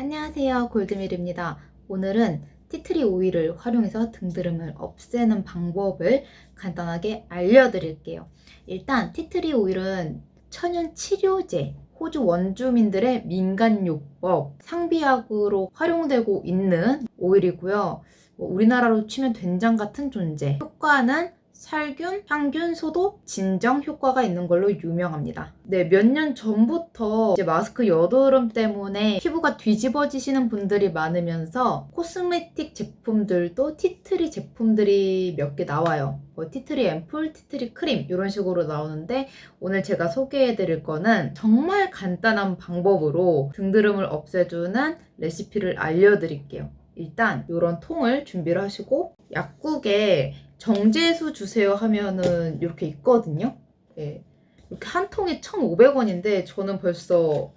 안녕하세요. 골드밀입니다. 오늘은 티트리 오일을 활용해서 등드름을 없애는 방법을 간단하게 알려드릴게요. 일단 티트리 오일은 천연 치료제, 호주 원주민들의 민간요법, 상비약으로 활용되고 있는 오일이고요. 뭐 우리나라로 치면 된장 같은 존재. 효과는 살균, 항균, 소독, 진정 효과가 있는 걸로 유명합니다. 네, 몇 년 전부터 이제 마스크 여드름 때문에 피부가 뒤집어지시는 분들이 많으면서 코스메틱 제품들도 티트리 제품들이 몇 개 나와요. 뭐 티트리 앰플, 티트리 크림 이런 식으로 나오는데 오늘 제가 소개해 드릴 거는 정말 간단한 방법으로 등드름을 없애주는 레시피를 알려드릴게요. 일단 이런 통을 준비를 하시고 약국에 정제수 주세요 하면은 이렇게 있거든요. 예. 이렇게 한 통에 1,500원인데 저는 벌써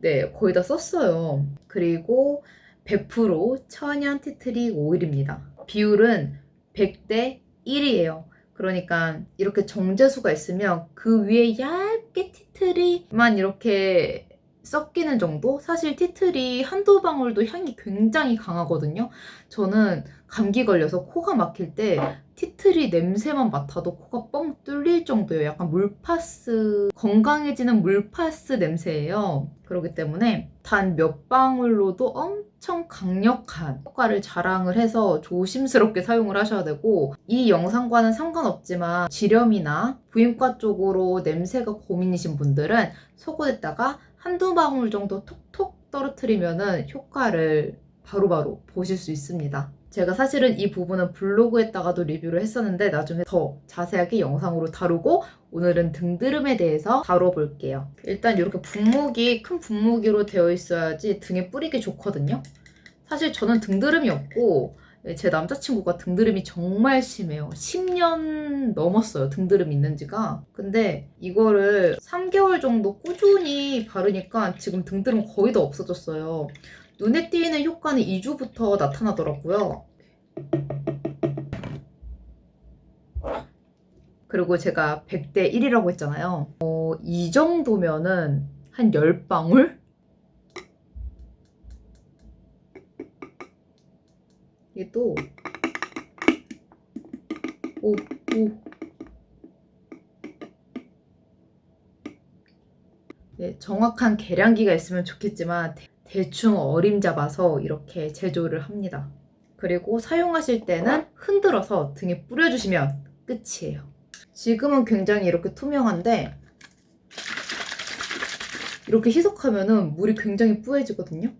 네, 거의 다 썼어요. 그리고 100% 천연 티트리 오일입니다. 비율은 100대 1이에요. 그러니까 이렇게 정제수가 있으면 그 위에 얇게 티트리만 이렇게 섞이는 정도? 사실 티트리 한두 방울도 향이 굉장히 강하거든요. 저는 감기 걸려서 코가 막힐 때 티트리 냄새만 맡아도 코가 뻥 뚫릴 정도예요. 약간 물파스, 건강해지는 물파스 냄새예요. 그렇기 때문에 단 몇 방울로도 엄청 강력한 효과를 자랑을 해서 조심스럽게 사용을 하셔야 되고 이 영상과는 상관없지만 지렴이나 부인과 쪽으로 냄새가 고민이신 분들은 속옷에다가 한두 방울 정도 톡톡 떨어뜨리면은 효과를 바로바로 보실 수 있습니다. 제가 사실은 이 부분은 블로그에다가도 리뷰를 했었는데 나중에 더 자세하게 영상으로 다루고 오늘은 등드름에 대해서 다뤄볼게요. 일단 이렇게 분무기, 큰 분무기로 되어 있어야지 등에 뿌리기 좋거든요. 사실 저는 등드름이 없고 제 남자친구가 등드름이 정말 심해요. 10년 넘었어요. 등드름 있는 지가. 근데 이거를 3개월 정도 꾸준히 바르니까 지금 등드름 거의 다 없어졌어요. 눈에 띄는 효과는 2주부터 나타나더라고요. 그리고 제가 100대 1이라고 했잖아요. 어, 이 정도면은 한 10방울? 이게 또 오, 오. 네, 정확한 계량기가 있으면 좋겠지만 대- 대충 어림잡아서 이렇게 제조를 합니다. 그리고 사용하실 때는 흔들어서 등에 뿌려주시면 끝이에요. 지금은 굉장히 이렇게 투명한데 이렇게 희석하면은 물이 굉장히 뿌얘지거든요.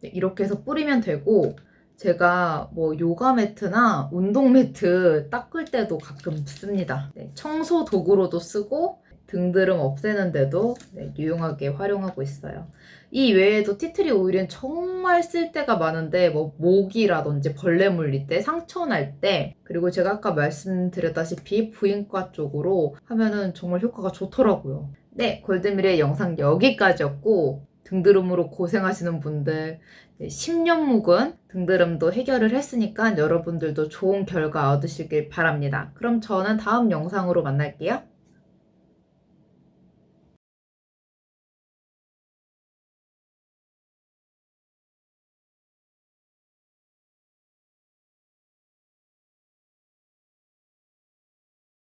네, 이렇게 해서 뿌리면 되고 제가 뭐 요가 매트나 운동 매트 닦을 때도 가끔 씁니다. 네, 청소 도구로도 쓰고 등드름 없애는데도 네, 유용하게 활용하고 있어요. 이 외에도 티트리 오일은 정말 쓸 때가 많은데 뭐 모기라든지 벌레 물릴 때, 상처 날 때, 그리고 제가 아까 말씀드렸다시피 부인과 쪽으로 하면은 정말 효과가 좋더라고요. 네, 골드밀의 영상 여기까지였고 등드름으로 고생하시는 분들 10년 묵은 등드름도 해결을 했으니까 여러분들도 좋은 결과 얻으시길 바랍니다. 그럼 저는 다음 영상으로 만날게요.